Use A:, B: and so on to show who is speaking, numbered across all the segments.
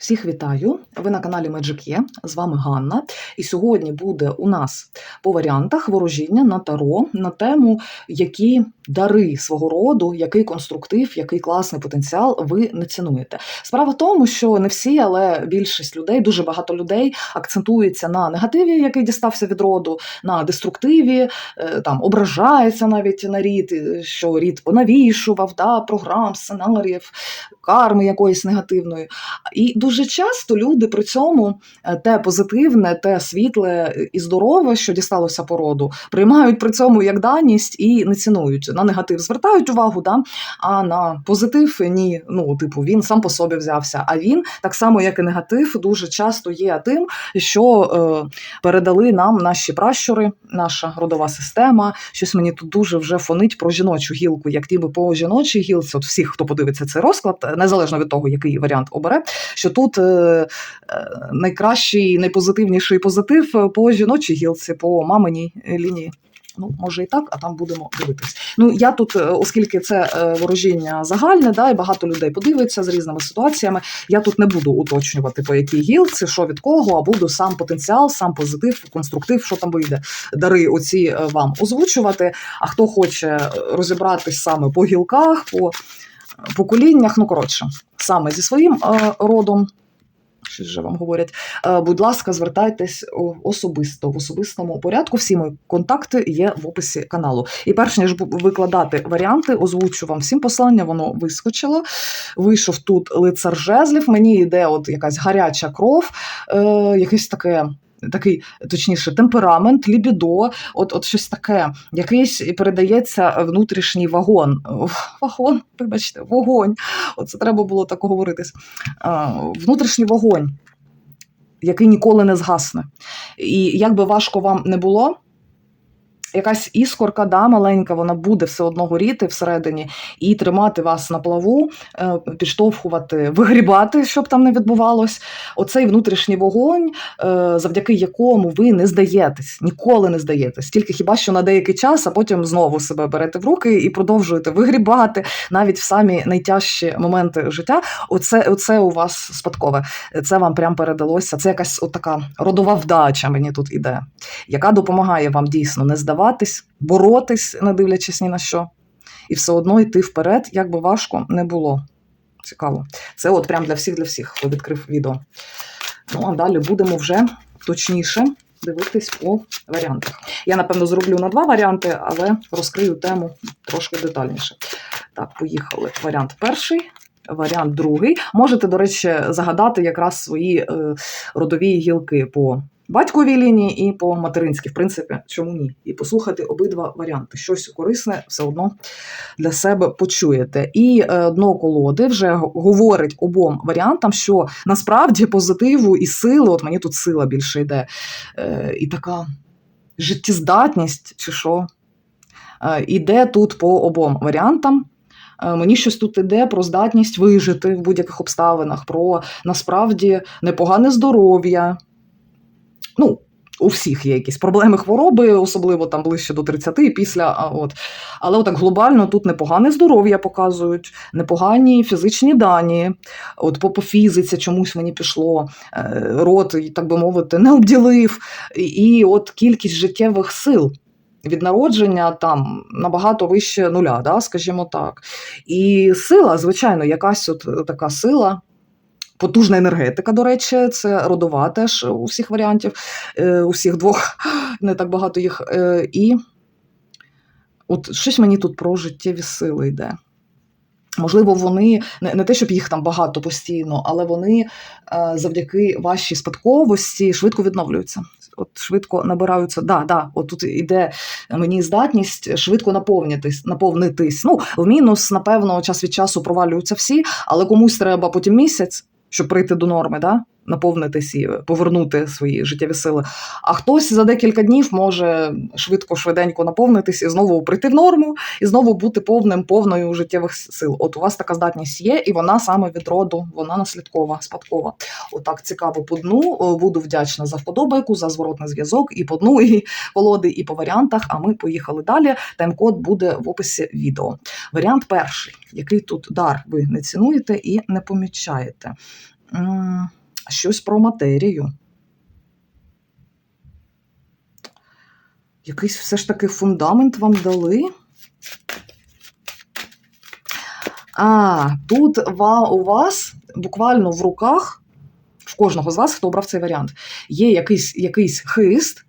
A: Всіх вітаю! Ви на каналі Magic Є. З вами Ганна. І сьогодні буде у нас по варіантах ворожіння на таро на тему, які дари свого роду, який конструктив, який класний потенціал ви не цінуєте. Справа в тому, що не всі, але більшість людей, дуже багато людей акцентується на негативі, який дістався від роду, на деструктиві, е, там ображається навіть на рід, е, що рід понавішував, да, програм, сценаріїв, карми якоїсь негативної. І дуже часто люди при цьому е, те позитивне, те світле і здорове, що дісталося породу, приймають при цьому як даність і не цінують. На негатив звертають увагу, да? а на позитив ні. Ну, типу, він сам по собі взявся. А він, так само як і негатив, дуже часто є тим, що е, передали нам наші пращури, наша родова система. Щось мені тут дуже вже фонить про жіночу гілку, як ніби по жіночій гілці, от всіх, хто подивиться цей розклад, незалежно від того, який варіант обере, що тут е, е, найкращий, найпозитивніший позитив е, по жіночій гілці, по маминій лінії. Ну, може і так, а там будемо дивитись. Ну я тут, оскільки це ворожіння загальне, да, і багато людей подивиться з різними ситуаціями. Я тут не буду уточнювати по якій гілці, що від кого, а буду сам потенціал, сам позитив, конструктив, що там вийде. Дари оці вам озвучувати. А хто хоче розібратись саме по гілках, по поколіннях, ну коротше, саме зі своїм е, родом. Щось вже вам говорять, Е, будь ласка, звертайтесь особисто в особистому порядку. Всі мої контакти є в описі каналу. І перш ніж викладати варіанти, озвучу вам всім послання. Воно вискочило. Вийшов тут лицар жезлів. Мені йде от якась гаряча кров, е, якесь таке. Такий, точніше, темперамент, лібідо, от, от щось таке, якийсь передається внутрішній вагон. Вагон, вибачте, вогонь. Оце треба було так говоритись. Внутрішній вогонь, який ніколи не згасне. І як би важко вам не було, якась іскорка, да, маленька, вона буде все одно горіти всередині і тримати вас на плаву, е, підштовхувати, вигрібати, щоб там не відбувалось. Оцей внутрішній вогонь, е, завдяки якому ви не здаєтесь, ніколи не здаєтесь. Тільки хіба що на деякий час, а потім знову себе берете в руки і продовжуєте вигрібати навіть в самі найтяжчі моменти життя. Оце, оце у вас спадкове. Це вам прям передалося. Це якась от така родова вдача мені тут іде, яка допомагає вам дійсно не здаватись, боротись, не дивлячись ні на що, і все одно йти вперед, як би важко не було. Цікаво. Це от прям для всіх, для всіх, хто відкрив відео. Ну, а далі будемо вже точніше дивитись по варіантах. Я, напевно, зроблю на два варіанти, але розкрию тему трошки детальніше. Так, поїхали. Варіант перший. Варіант другий. Можете, до речі, загадати якраз свої е, родові гілки по батьковій лінії і по материнській, в принципі, чому ні? І послухати обидва варіанти. Щось корисне все одно для себе почуєте. І е, дно колоди вже говорить обом варіантам, що насправді позитиву і сили, от мені тут сила більше йде, е, і така життєздатність, чи що, е, іде тут по обом варіантам. Мені щось тут іде про здатність вижити в будь-яких обставинах, про насправді непогане здоров'я. Ну, у всіх є якісь проблеми, хвороби, особливо там ближче до 30 і після. а От. Але отак глобально тут непогане здоров'я показують, непогані фізичні дані. От по, по фізиці чомусь мені пішло, е, рот, так би мовити, не обділив. І, і от кількість життєвих сил. Від народження там набагато вище нуля, да, скажімо так. І сила, звичайно, якась от така сила, потужна енергетика, до речі, це родова теж у всіх варіантів, е, у всіх двох, не так багато їх. Е, і от щось мені тут про життєві сили йде. Можливо, вони не, те, щоб їх там багато постійно, але вони е, завдяки вашій спадковості швидко відновлюються. От швидко набираються. Да, да, от тут іде мені здатність швидко наповнитись, наповнитись. Ну, в мінус, напевно, час від часу провалюються всі, але комусь треба потім місяць, щоб прийти до норми, да? Наповнитись і повернути свої життєві сили. А хтось за декілька днів може швидко, швиденько наповнитись і знову прийти в норму, і знову бути повним, повною життєвих сил. От у вас така здатність є, і вона саме від роду, вона наслідкова, спадкова. Отак цікаво по дну. Буду вдячна за вподобайку, за зворотний зв'язок і по дну, і колоди, і по варіантах. А ми поїхали далі. Тайм-код буде в описі відео. Варіант перший, який тут дар ви не цінуєте і не помічаєте. Щось про матерію. Якийсь все ж таки фундамент вам дали. А, тут у вас буквально в руках, в кожного з вас, хто обрав цей варіант, є якийсь, якийсь хист,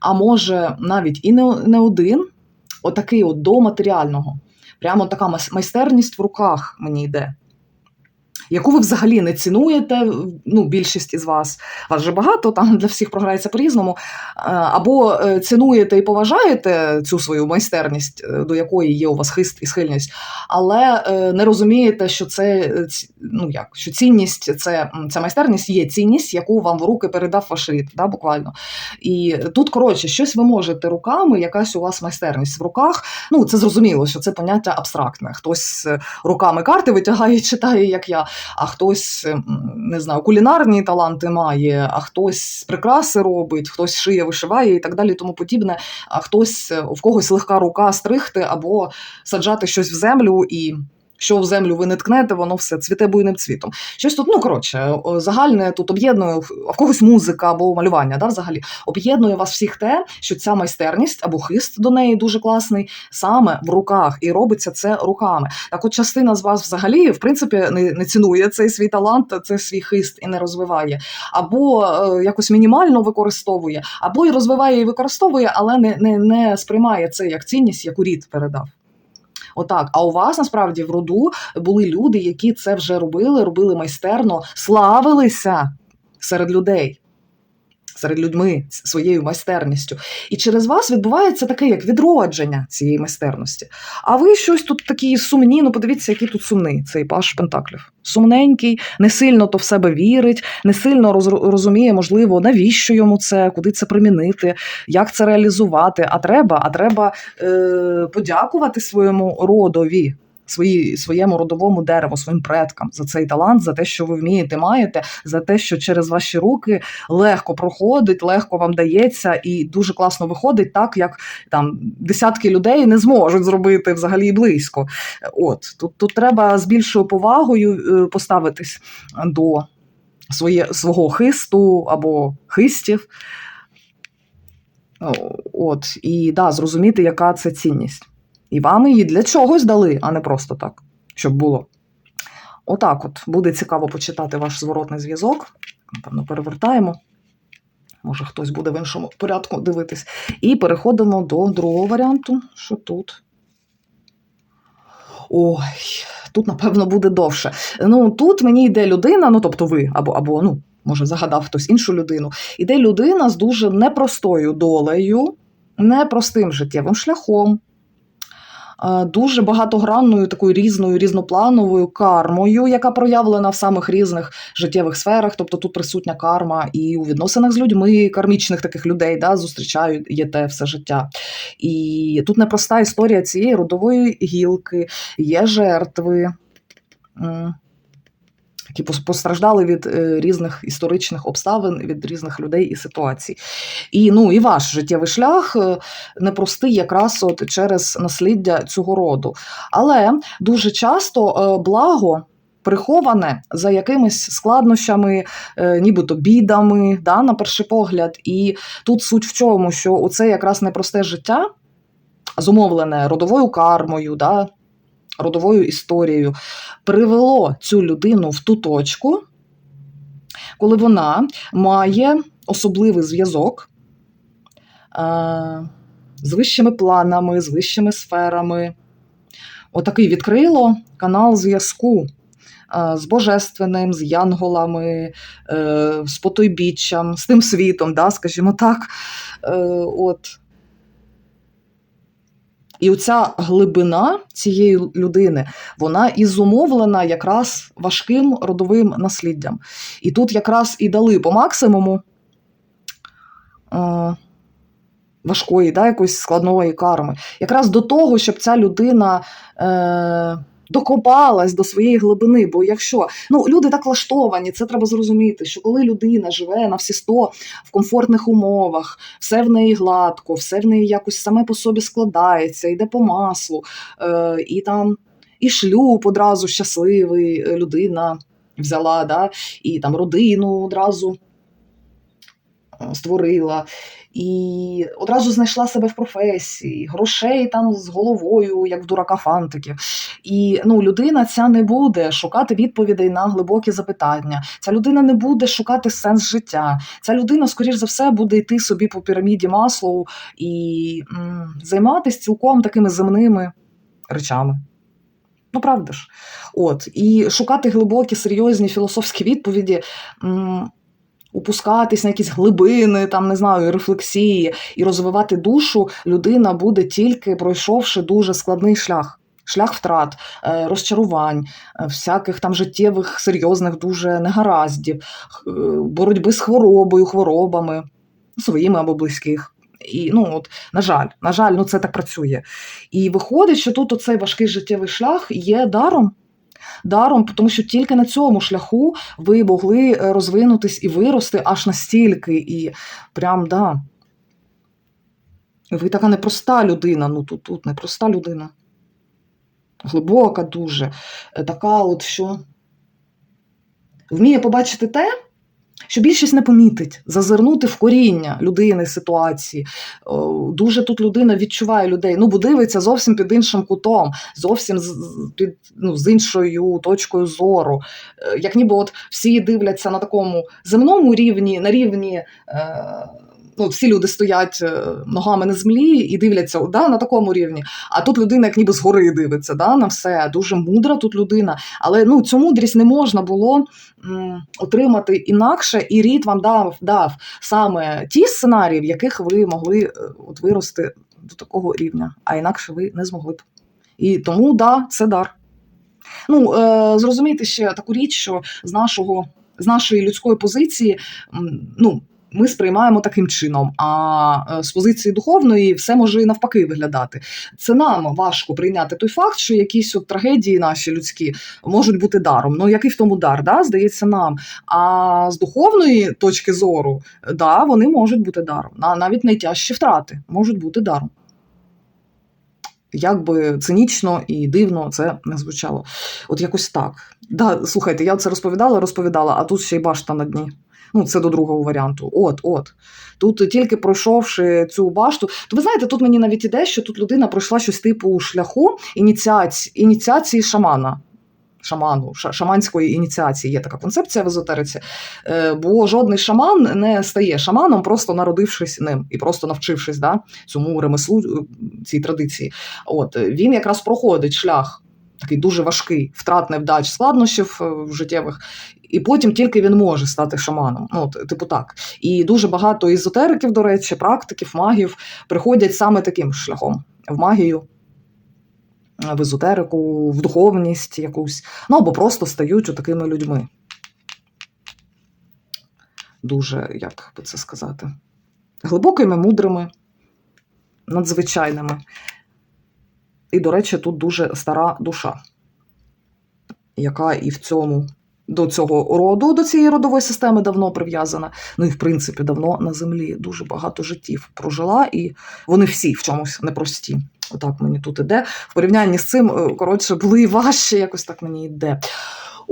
A: а може навіть і не, не один, отакий от до матеріального. Прямо така майстерність в руках мені йде. Яку ви взагалі не цінуєте, ну, більшість із вас, вас же багато, там для всіх програється по-різному. Е, Або е, цінуєте і поважаєте цю свою майстерність, е, до якої є у вас хист і схильність, але не розумієте, що це ну як, що цінність, це, ця майстерність є цінність, яку вам в руки передав ваш рід, да, буквально. І тут, коротше, щось ви можете руками, якась у вас майстерність в руках. Ну, це зрозуміло, що це поняття абстрактне. Хтось руками карти витягає читає, як я, а хтось, не знаю, кулінарні таланти має, а хтось прикраси робить, хтось шиє, вишиває і так далі, тому подібне. А хтось е, в когось легка рука стригти або саджати щось в землю і. Що в землю ви не ткнете, воно все цвіте буйним цвітом. Щось тут, ну коротше, загальне тут об'єднує в когось музика або малювання, да, взагалі об'єднує вас всіх те, що ця майстерність або хист до неї дуже класний, саме в руках, і робиться це руками. Так, от частина з вас взагалі, в принципі, не, не цінує цей свій талант, цей свій хист і не розвиває, або е, якось мінімально використовує, або і розвиває і використовує, але не, не, не сприймає це як цінність, яку рід передав. Отак. А у вас насправді в роду були люди, які це вже робили, робили майстерно, славилися серед людей. Серед людьми своєю майстерністю. І через вас відбувається таке як відродження цієї майстерності. А ви щось тут такі сумні, ну подивіться, який тут сумний цей паш Пентаклів. Сумненький, не сильно то в себе вірить, не сильно роз- розуміє, можливо, навіщо йому це, куди це примінити, як це реалізувати. А треба, а треба е, подякувати своєму родові. Свої, своєму родовому дереву, своїм предкам за цей талант, за те, що ви вмієте, маєте, за те, що через ваші руки легко проходить, легко вам дається і дуже класно виходить, так як там десятки людей не зможуть зробити взагалі близько. От тут, тут треба з більшою повагою е, поставитись до своє, свого хисту або хистів. От, і да, зрозуміти, яка це цінність. І вам її для чогось дали, а не просто так, щоб було. Отак, от буде цікаво почитати ваш зворотний зв'язок. Напевно, перевертаємо. Може, хтось буде в іншому порядку дивитись. І переходимо до другого варіанту. Що тут? Ой, тут, напевно, буде довше. Ну, тут мені йде людина, ну тобто ви, або, або ну, може, загадав хтось іншу людину. Іде людина з дуже непростою долею, непростим життєвим шляхом, дуже багатогранною, такою різною, різноплановою кармою, яка проявлена в самих різних життєвих сферах. Тобто тут присутня карма і у відносинах з людьми, кармічних таких людей, да, те все життя. І тут непроста історія цієї родової гілки, є жертви. Які постраждали від е, різних історичних обставин, від різних людей і ситуацій. І ну і ваш життєвий шлях е, непростий якраз от через насліддя цього роду. Але дуже часто е, благо. Приховане за якимись складнощами, нібито бідами, да, на перший погляд. І тут суть в чому, що оце якраз непросте життя, зумовлене родовою кармою, да, родовою історією, привело цю людину в ту точку, коли вона має особливий зв'язок е, з вищими планами, з вищими сферами. Отакий відкрило канал зв'язку е, з божественним, з янголами, е, з потойбіччям, з тим світом, да, скажімо так. От. І оця глибина цієї людини, вона і зумовлена якраз важким родовим насліддям. І тут якраз і дали по максимуму важкої, да, якоїсь складної карми. Якраз до того, щоб ця людина. Е, Докопалась до своєї глибини, бо якщо ну люди так влаштовані, це треба зрозуміти, що коли людина живе на всі сто в комфортних умовах, все в неї гладко, все в неї якось саме по собі складається, йде по маслу, е, і там і шлюб одразу щасливий, е, людина взяла, да, і там родину одразу створила, і одразу знайшла себе в професії, грошей там з головою, як в дурака фантики. І ну, людина ця не буде шукати відповідей на глибокі запитання. Ця людина не буде шукати сенс життя. Ця людина, скоріш за все, буде йти собі по піраміді Маслоу і м, займатися цілком такими земними речами. Ну, правда ж. От. І шукати глибокі, серйозні філософські відповіді, м, упускатись на якісь глибини, там, не знаю, рефлексії і розвивати душу людина буде тільки пройшовши дуже складний шлях. Шлях втрат, е, розчарувань, е, всяких там життєвих, серйозних дуже негараздів, е, боротьби з хворобою, хворобами, своїми або близьких. І ну от, на жаль, на жаль, ну це так працює. І виходить, що тут оцей важкий життєвий шлях є даром. Даром, тому що тільки на цьому шляху ви могли е, розвинутись і вирости аж настільки, і прям да. Ви така непроста людина, ну тут, тут непроста людина. Глибока дуже. Е, Така, от що вміє побачити те, що більшість не помітить, зазирнути в коріння людини, ситуації. Дуже тут людина відчуває людей. Ну, бо дивиться зовсім під іншим кутом, зовсім з, під, ну, з іншою точкою зору. Е, Як ніби от всі дивляться на такому земному рівні, на рівні. Е, Ну, всі люди стоять е, ногами на землі і дивляться да, на такому рівні. А тут людина, як ніби згори дивиться да, на все. Дуже мудра тут людина. Але ну, цю мудрість не можна було м, отримати інакше, і рід вам дав, дав саме ті сценарії, в яких ви могли е, от, вирости до такого рівня, а інакше ви не змогли б. І тому, да, це дар. Ну, е, зрозумійте ще таку річ, що з нашого з нашої людської позиції, ну. Ми сприймаємо таким чином, а е, з позиції духовної все може і навпаки виглядати. Це нам важко прийняти той факт, що якісь от трагедії наші людські можуть бути даром. Ну який в тому дар, да? здається нам. А з духовної точки зору, да, вони можуть бути даром. На- Навіть найтяжчі втрати можуть бути даром. Як би цинічно і дивно це не звучало. От якось так. Да, слухайте, я це розповідала, розповідала, а тут ще й башта на дні. Ну, це до другого варіанту. От, от. Тут тільки пройшовши цю башту, то ви знаєте, тут мені навіть іде, що тут людина пройшла щось типу шляху ініціації, ініціації шамана. Шаману, шаманської ініціації є така концепція в езотериці, Е, бо жодний шаман не стає шаманом, просто народившись ним і просто навчившись да, цьому ремеслу, е, цій традиції. От він якраз проходить шлях такий дуже важкий, втрат невдач, складнощів е, життєвих, і потім тільки він може стати шаманом. Ну, типу так. І дуже багато езотериків, до речі, практиків, магів приходять саме таким шляхом в магію. В езотерику, в духовність якусь, ну або просто стають такими людьми. Дуже, як би це сказати, глибокими, мудрими, надзвичайними. І, до речі, тут дуже стара душа, яка і в цьому до цього роду, до цієї родової системи давно прив'язана. Ну і в принципі давно на землі дуже багато життів прожила, і вони всі в чомусь непрості. Отак мені тут іде. В порівнянні з цим, е, коротше, були і важче, якось так мені йде.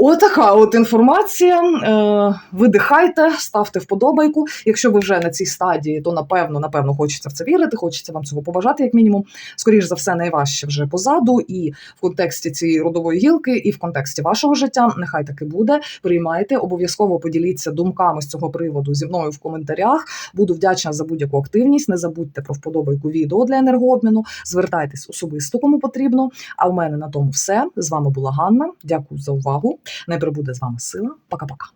A: Отака от інформація. Е, видихайте, ставте вподобайку. Якщо ви вже на цій стадії, то напевно, напевно, хочеться в це вірити, хочеться вам цього побажати, як мінімум. Скоріш за все, найважче вже позаду, і в контексті цієї родової гілки, і в контексті вашого життя. Нехай таки буде. Приймайте, обов'язково поділіться думками з цього приводу зі мною в коментарях. Буду вдячна за будь-яку активність. Не забудьте про вподобайку відео для енергообміну. Звертайтесь особисто, кому потрібно. А в мене на тому все. З вами була Ганна. Дякую за увагу. Не прибуде з вами сила. Пока-пока.